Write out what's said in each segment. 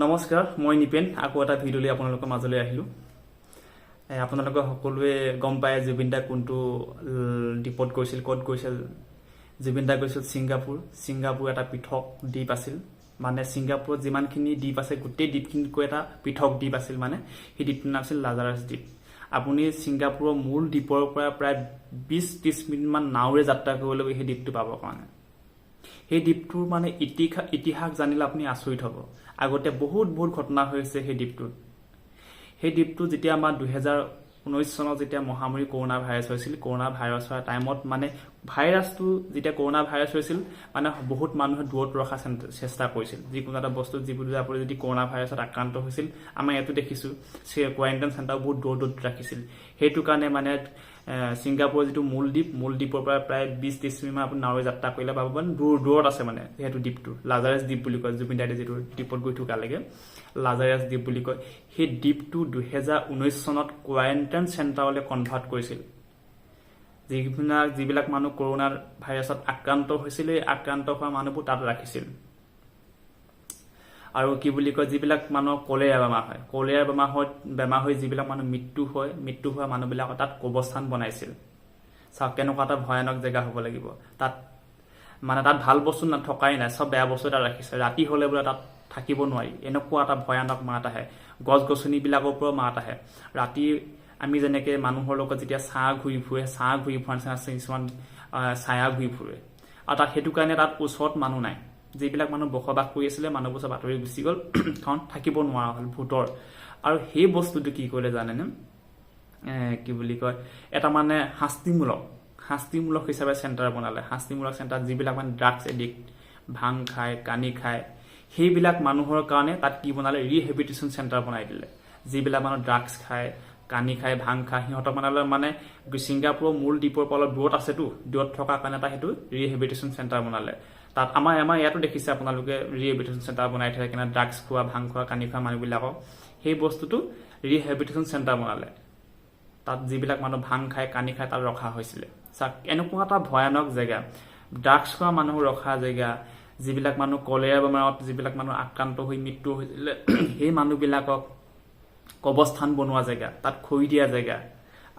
নমস্কাৰ, মই নিপেন, আকৌ এটা ভিডিঅ' লৈ আপোনালোকৰ মাজলৈ আহিলোঁ। আপোনালোকে সকলোৱে গম পায় জুবিন দা কোনটো দ্বীপত গৈছিল, ক'ত গৈছিল। জুবিন দা গৈছিল ছিংগাপুৰ। ছিংগাপুৰ এটা পৃথক দ্বীপ আছিল। মানে ছিংগাপুৰত যিমানখিনি দ্বীপ আছে, গোটেই দ্বীপখিনিতকৈ এটা পৃথক দ্বীপ আছিল মানে। সেই দ্বীপটোৰ নাম আছিল লাজাৰাছ দ্বীপ। আপুনি ছিংগাপুৰৰ মূল দ্বীপৰ পৰা প্ৰায় বিছ ত্ৰিছ মিনিটমান নাওৰে যাত্ৰা কৰিব লাগিব সেই দ্বীপটো পাবৰ কাৰণে। সেই দ্বীপটোৰ মানে ইতিহাস ইতিহাস জানিলে আপুনি আচৰিত হ'ব। আগতে বহুত বহুত ঘটনা হৈছে সেই দ্বীপটোত। সেই দ্বীপটো যেতিয়া আমাৰ দুহেজাৰ ঊনৈছ চনত যেতিয়া মহামাৰী কৰোণা ভাইৰাছ হৈছিল কৰোণা ভাইৰাছ হোৱাৰ টাইমত মানে ভাইৰাছটো যেতিয়া কৰোণা ভাইৰাছ হৈছিল মানে বহুত মানুহে দূৰত চেন- চেষ্টা কৰিছিল। যিকোনো এটা বস্তু যিবোৰ আপুনি যদি কৰোণা ভাইৰাছত আক্ৰান্ত হৈছিল, আমাৰ ইয়াতো দেখিছোঁ কোৱাৰেণ্টাইন চেণ্টাৰ বহুত দূৰত দূৰত ৰাখিছিল। সেইটো কাৰণে মানে ছিংগাপুৰৰ যিটো মূল দ্বীপ মূল দ্বীপৰ পৰা প্ৰায় বিছ ত্ৰিছ মিনিটমান আপুনি নাৱে যাত্ৰা কৰিলে পাব মানে দূৰ, দূৰত আছে মানে যিহেতু দ্বীপটো। লাজাৰাছ দ্বীপ বুলি কয়, জুবিন দাইতে যিটো দ্বীপত গৈ থকালৈকে লাজাৰাছ দ্বীপ বুলি কয়। সেই দ্বীপটো দুহেজাৰ ঊনৈছ চনত কোৱাৰেণ্টাইন চেণ্টাৰলৈ কনভাৰ্ট কৰিছিল। যিবিলাক যিবিলাক মানুহ কৰোণাৰ ভাইৰাছত আক্ৰান্ত হৈছিল এই আক্ৰান্ত হোৱা মানুহবোৰ তাত ৰাখিছিল। আৰু কি বুলি কয়, যিবিলাক মানুহৰ কলেৰা বেমাৰ হয়, কলেৰা বেমাৰ হয়, বেমাৰ হৈ যিবিলাক মানুহ মৃত্যু হয়, মৃত্যু হোৱা মানুহবিলাকৰ তাত কবস্থান বনাইছিল। চাওক, কেনেকুৱা এটা ভয়ানক জেগা হ'ব লাগিব। তাত মানে তাত ভালো বস্তু থকাই নাই, চব বেয়া বস্তু তাত ৰাখিছে। ৰাতি হ'লে বোলে তাত থাকিব নোৱাৰি। এনেকুৱা এটা ভয়ানক মাত আহে। গছ গছনিবিলাকৰ পৰাও মাত আহে। ৰাতি আমি যেনেকে মানুহৰ লগত যেতিয়া ছাঁ ঘূৰি ফুৰে ছাঁ ঘূৰি ফুৰা নিচিনা কিছুমান ছায়া ঘূৰি ফুৰে। আৰু তাত সেইটো কাৰণে তাত ওচৰত মানুহ নাই। যিবিলাক মানুহ বসবাস কৰি আছিলে, মানুহবোৰ চব আঁতৰি গুচি গ'ল। কাৰণ থাকিব নোৱাৰা হ'ল ভূতৰ। আৰু সেই বস্তুটো কি কৰিলে জানেনে? কি বুলি কয়? এটা মানে শাস্তিমূলক শাস্তিমূলক হিচাপে চেণ্টাৰ বনালে। শাস্তিমূলক চেণ্টাৰ যিবিলাক মানে ড্ৰাগছ এডিক্ট ভাং খায়, কানি খায়, সেইবিলাক মানুহৰ কাৰণে তাত কি বনালে? ৰিহেবিলিটেশ্যন চেণ্টাৰ বনাই দিলে। যিবিলাক মানুহ ড্ৰাগছ খায় কানি খায় ভাং খায় সিহঁতক মানে মানে ছিংগাপুৰৰ মূল দ্বীপৰ পৰা অলপ দূৰত আছেতো, দূৰত থকাৰ কাৰণে এটা সেইটো ৰিহেবিলিটেশ্যন চেণ্টাৰ বনালে। তাত আমাৰ আমাৰ ইয়াতো দেখিছে আপোনালোকে ৰিহেবিলিটেশ্যন চেণ্টাৰ বনাই থৈ কেনে ড্ৰাগছ খোৱা, ভাং খোৱা, কানি খোৱা মানুহবিলাকক। সেই বস্তুটো ৰিহেবিলিটেশ্যন চেণ্টাৰ বনালে। তাত যিবিলাক মানুহ ভাং খায় কানি খায় তাত ৰখা হৈছিলে। চাওক এনেকুৱা এটা ভয়ানক জেগা। ড্ৰাগছ খোৱা মানুহ ৰখা জেগা। যিবিলাক মানুহ কলেৰা বেমাৰত, যিবিলাক মানুহ আক্ৰান্ত হৈ মৃত্যু হৈছিলে, সেই মানুহবিলাকক কবস্থান বনোৱা জেগা তাত খৰি দিয়া জেগা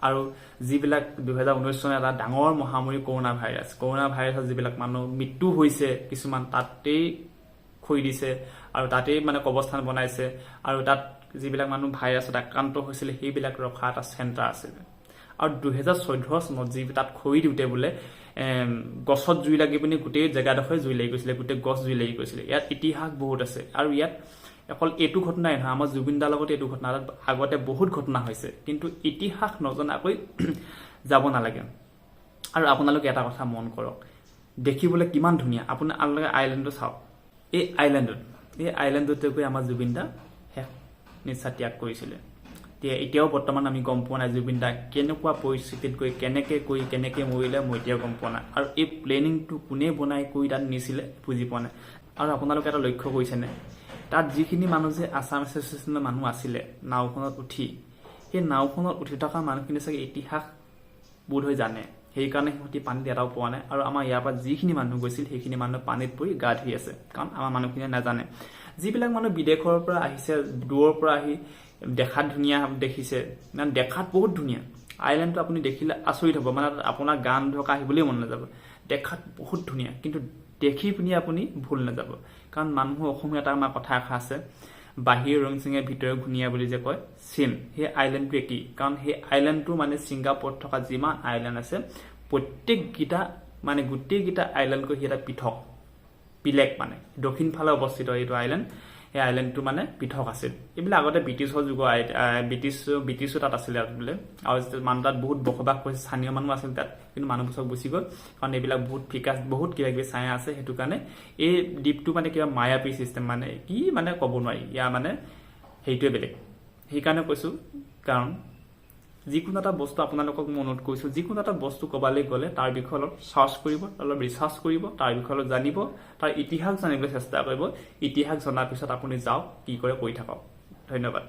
আৰু যিবিলাক দুহেজাৰ ঊনৈছ চনৰ এটা ডাঙৰ মহামাৰী কৰোণা ভাইৰাছ কৰোণা ভাইৰাছত যিবিলাক মানুহ মৃত্যু হৈছে কিছুমান তাতেই খৰি দিছে আৰু তাতেই মানে কবস্থান বনাইছে আৰু তাত যিবিলাক মানুহ ভাইৰাছত আক্ৰান্ত হৈছিলে সেইবিলাক ৰখা এটা চেণ্টাৰ আছিলে আৰু দুহেজাৰ চৈধ্য চনত যি তাত খৰি দিওঁতে বোলে গছত জুই লাগি পিনি গোটেই জেগাডোখৰে জুই লাগি গৈছিলে গোটেই গছ জুই লাগি গৈছিলে। ইয়াত ইতিহাস বহুত আছে আৰু ইয়াত অকল এইটো ঘটনাই নহয় আমাৰ জুবিন দাৰ লগত এইটো ঘটনা আগতে বহুত ঘটনা হৈছে কিন্তু ইতিহাস নজনাকৈ যাব নালাগে। আৰু আপোনালোকে এটা কথা মন কৰক দেখিবলৈ কিমান ধুনীয়া আপোনাৰ আপোনালোকে আইলেণ্ডটো চাওক। এই আইলেণ্ডত এই আইলেণ্ডতে গৈ আমাৰ জুবিন দা শেষ নিশ্চয় ত্যাগ কৰিছিলে। এতিয়া এতিয়াও বৰ্তমান আমি গম পোৱা নাই জুবিন দা কেনেকুৱা পৰিস্থিতিত গৈ কেনেকৈ কৰি কেনেকৈ মৰিলে মই এতিয়াও গম পোৱা নাই। আৰু এই প্লেনিংটো কোনে বনাই কৰি তাত নিছিলে বুজি পোৱা নাই। আৰু আপোনালোকে এটা লক্ষ্য কৰিছেনে? তাত যিখিনি মানুহ যে আছাম এছ'চিয়েশ্যনৰ মানুহ আছিলে, নাওখনত উঠি, সেই নাওখনত উঠি থকা মানুহখিনি চাগে ইতিহাস বোধহয় জানে। সেইকাৰণে সিহঁতি পানীত এটাও পোৱা নাই আৰু আমাৰ ইয়াৰ পৰা যিখিনি মানুহ গৈছিল, সেইখিনি মানুহ পানীত পৰি গা ধুই আছে। কাৰণ আমাৰ মানুহখিনিয়ে নাজানে। যিবিলাক মানুহ বিদেশৰ পৰা আহিছে, দূৰৰ পৰা আহি দেখাত ধুনীয়া দেখিছে মানে দেখাত বহুত ধুনীয়া। আইলেণ্ডটো আপুনি দেখিলে আচৰিত হ'ব মানে আপোনাৰ গান ধকা আহিবলৈ মন নাযাব। দেখাত বহুত ধুনীয়া, কিন্তু দেখি পিনি আপুনি ভুল নাযাব। কাৰণ অসমীয়া এটা আমাৰ কথা এষাৰ আছে। বাহিৰ ৰং চিঙে ভিতৰে ঘূণীয়া বুলি যে কয় চেম সেই আইলেণ্ডটো একেই। কাৰণ সেই আইলেণ্ডটো মানে ছিংগাপুৰত থকা যিমান আইলেণ্ড আছে প্ৰত্যেককেইটা মানে গোটেইকেইটা আইলেণ্ডকৈ সি এটা পৃথক। বেলেগ মানে। দক্ষিণ ফালে অৱস্থিত এইটো আইলেণ্ড সেই আইলেণ্ডটো মানে পৃথক আছিল। এইবিলাক আগতে ব্ৰিটিছৰ যুগৰ ব্ৰিটিছ, ব্ৰিটিছো তাত আছিলে তাত বোলে। আৰু মানুহ তাত বহুত বসবাস কৰিছে স্থানীয় মানুহ আছিল তাত, কিন্তু মানুহবোৰ গুচি গ'ল। কাৰণ এইবিলাক বহুত ফিকাছ বহুত কিবা কিবি ছায়া আছে সেইটো কাৰণে। এই দ্বীপটো মানে কিবা মায়াপী চিষ্টেম মানে কি মানে ক'ব নোৱাৰি। ইয়াৰ মানে সেইটোৱে বেলেগ। সেইকাৰণে কৈছোঁ, কাৰণ যিকোনো এটা বস্তু আপোনালোকক মই অনুৰোধ কৰিছোঁ, যিকোনো এটা বস্তু ক'বালৈ গ'লে তাৰ বিষয়ে অলপ চাৰ্চ কৰিব, অলপ ৰিচাৰ্চ কৰিব, তাৰ বিষয়ে অলপ জানিব, তাৰ ইতিহাস জানিবলৈ চেষ্টা কৰিব। ইতিহাস জনাৰ পিছত আপুনি যাওক, কি কৰে কৰি থাকক। ধন্যবাদ।